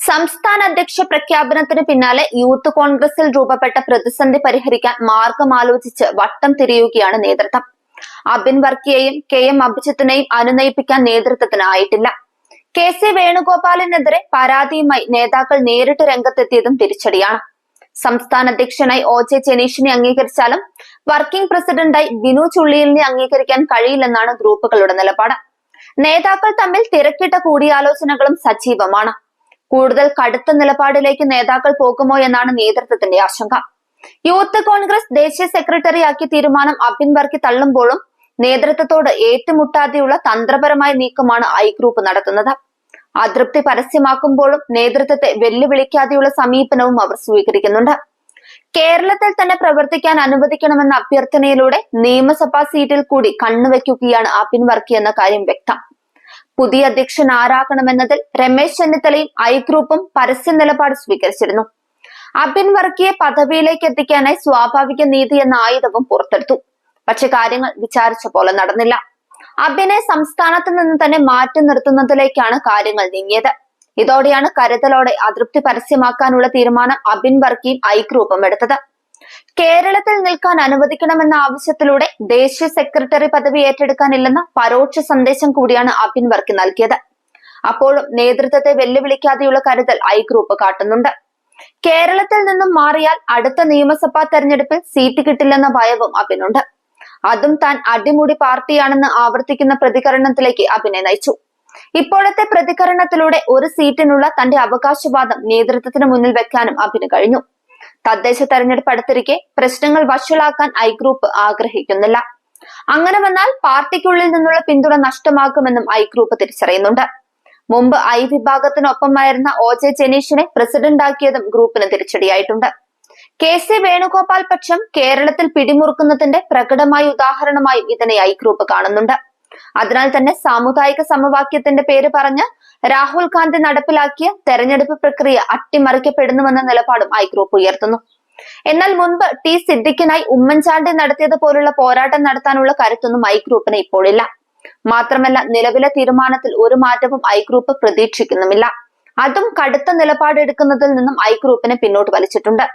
സംസ്ഥാന അധ്യക്ഷ പ്രഖ്യാപനത്തിന് പിന്നാലെ യൂത്ത് കോൺഗ്രസിൽ രൂപപ്പെട്ട പ്രതിസന്ധി പരിഹരിക്കാൻ മാർഗം ആലോചിച്ച് വട്ടം തിരിയുകയാണ് നേതൃത്വം. അബിൻ വർക്കിയെയും കെ എം അഭിജിത്തിനെയും അനുനയിപ്പിക്കാൻ നേതൃത്വത്തിനായിട്ടില്ല. കെ സി വേണുഗോപാലിനെതിരെ പരാതിയുമായി നേതാക്കൾ നേരിട്ട് രംഗത്തെത്തിയതും തിരിച്ചടിയാണ്. സംസ്ഥാന അധ്യക്ഷനായി ഒ ജെ ജനീഷിനെ അംഗീകരിച്ചാലും വർക്കിംഗ് പ്രസിഡന്റായി ബിനു ചുള്ളിയിലിനെ അംഗീകരിക്കാൻ കഴിയില്ലെന്നാണ് ഗ്രൂപ്പുകളുടെ നിലപാട്. നേതാക്കൾ തമ്മിൽ തിരക്കിട്ട കൂടിയാലോചനകളും സജീവമാണ്. കൂടുതൽ കടുത്ത നിലപാടിലേക്ക് നേതാക്കൾ പോകുമോ എന്നാണ് നേതൃത്വത്തിന്റെ ആശങ്ക. യൂത്ത് കോൺഗ്രസ് ദേശീയ സെക്രട്ടറിയാക്കി തീരുമാനം അബിൻ വർക്കി തള്ളുമ്പോഴും നേതൃത്വത്തോട് ഏറ്റുമുട്ടാതെയുള്ള തന്ത്രപരമായ നീക്കമാണ് ഐ ഗ്രൂപ്പ് നടത്തുന്നത്. അതൃപ്തി പരസ്യമാക്കുമ്പോഴും നേതൃത്വത്തെ വെല്ലുവിളിക്കാതെയുള്ള സമീപനവും അവർ സ്വീകരിക്കുന്നുണ്ട്. കേരളത്തിൽ തന്നെ പ്രവർത്തിക്കാൻ അനുവദിക്കണമെന്ന അഭ്യർത്ഥനയിലൂടെ നിയമസഭാ സീറ്റിൽ കൂടി കണ്ണുവെക്കുകയാണ് അബിൻ വർക്കി എന്ന കാര്യം വ്യക്തം. പുതിയ അധ്യക്ഷൻ ആരാകണമെന്നതിൽ രമേശ് ചെന്നിത്തലയും ഐ ഗ്രൂപ്പും പരസ്യ നിലപാട് സ്വീകരിച്ചിരുന്നു. അബിൻ വർക്കിയെ പദവിയിലേക്ക് എത്തിക്കാനായി സ്വാഭാവിക നീതി എന്ന ആയുധവും പുറത്തെടുത്തു. പക്ഷെ കാര്യങ്ങൾ വിചാരിച്ച പോലെ നടന്നില്ല. അബിനെ സംസ്ഥാനത്ത് നിന്ന് തന്നെ മാറ്റി നിർത്തുന്നതിലേക്കാണ് കാര്യങ്ങൾ നീങ്ങിയത്. ഇതോടെയാണ് കരുതലോടെ അതൃപ്തി പരസ്യമാക്കാനുള്ള തീരുമാനം അബിൻ വർക്കിയും ഐ ഗ്രൂപ്പും എടുത്തത്. കേരളത്തിൽ നിൽക്കാൻ അനുവദിക്കണമെന്ന ആവശ്യത്തിലൂടെ ദേശീയ സെക്രട്ടറി പദവി ഏറ്റെടുക്കാനില്ലെന്ന പരോക്ഷ സന്ദേശം കൂടിയാണ് അബിൻ വർക്ക് നൽകിയത്. അപ്പോഴും നേതൃത്വത്തെ വെല്ലുവിളിക്കാതെയുള്ള കരുതൽ ഐ ഗ്രൂപ്പ് കാട്ടുന്നുണ്ട്. കേരളത്തിൽ നിന്നും മാറിയാൽ അടുത്ത നിയമസഭാ തെരഞ്ഞെടുപ്പിൽ സീറ്റ് കിട്ടില്ലെന്ന ഭയവും അബിനുണ്ട് അതും താൻ അടിമുടി പാർട്ടിയാണെന്ന് ആവർത്തിക്കുന്ന പ്രതികരണത്തിലേക്ക് അബിനെ നയിച്ചു. ഇപ്പോഴത്തെ പ്രതികരണത്തിലൂടെ ഒരു സീറ്റിനുള്ള തന്റെ അവകാശവാദം നേതൃത്വത്തിന് മുന്നിൽ വെക്കാനും അബിന് കഴിഞ്ഞു. തദ്ദേശ തെരഞ്ഞെടുപ്പ് അടുത്തിരിക്കെ പ്രശ്നങ്ങൾ വഷളാക്കാൻ ഐ ഗ്രൂപ്പ് ആഗ്രഹിക്കുന്നില്ല. അങ്ങനെ വന്നാൽ പാർട്ടിക്കുള്ളിൽ നിന്നുള്ള പിന്തുണ നഷ്ടമാക്കുമെന്നും ഐ ഗ്രൂപ്പ് തിരിച്ചറിയുന്നുണ്ട്. മുമ്പ് ഐ വിഭാഗത്തിനൊപ്പമായിരുന്ന ഒ ജെ ജനീഷിനെ പ്രസിഡന്റാക്കിയതും ഗ്രൂപ്പിന് തിരിച്ചടിയായിട്ടുണ്ട്. കെ സി വേണുഗോപാൽ പക്ഷം കേരളത്തിൽ പിടിമുറുക്കുന്നതിന്റെ പ്രകടമായ ഉദാഹരണമായും ഇതിനെ ഐ ഗ്രൂപ്പ് കാണുന്നുണ്ട്. അതിനാൽ തന്നെ സാമുദായിക സമവാക്യത്തിന്റെ പേര് പറഞ്ഞ് രാഹുൽ ഗാന്ധി നടപ്പിലാക്കിയ തെരഞ്ഞെടുപ്പ് പ്രക്രിയ അട്ടിമറിക്കപ്പെടുന്നുവെന്ന നിലപാടും ഐ ഗ്രൂപ്പ് ഉയർത്തുന്നു. എന്നാൽ മുൻപ് ടി സിദ്ദിഖിനായി ഉമ്മൻചാണ്ടി നടത്തിയത് പോലുള്ള പോരാട്ടം നടത്താനുള്ള കരുത്തൊന്നും ഐ ഗ്രൂപ്പിന് ഇപ്പോഴില്ല മാത്രമല്ല നിലവിലെ തീരുമാനത്തിൽ ഒരു മാറ്റവും ഐ ഗ്രൂപ്പ് പ്രതീക്ഷിക്കുന്നുമില്ല. അതും കടുത്ത നിലപാടെടുക്കുന്നതിൽ നിന്നും ഐ ഗ്രൂപ്പിനെ പിന്നോട്ട് വലിച്ചിട്ടുണ്ട്.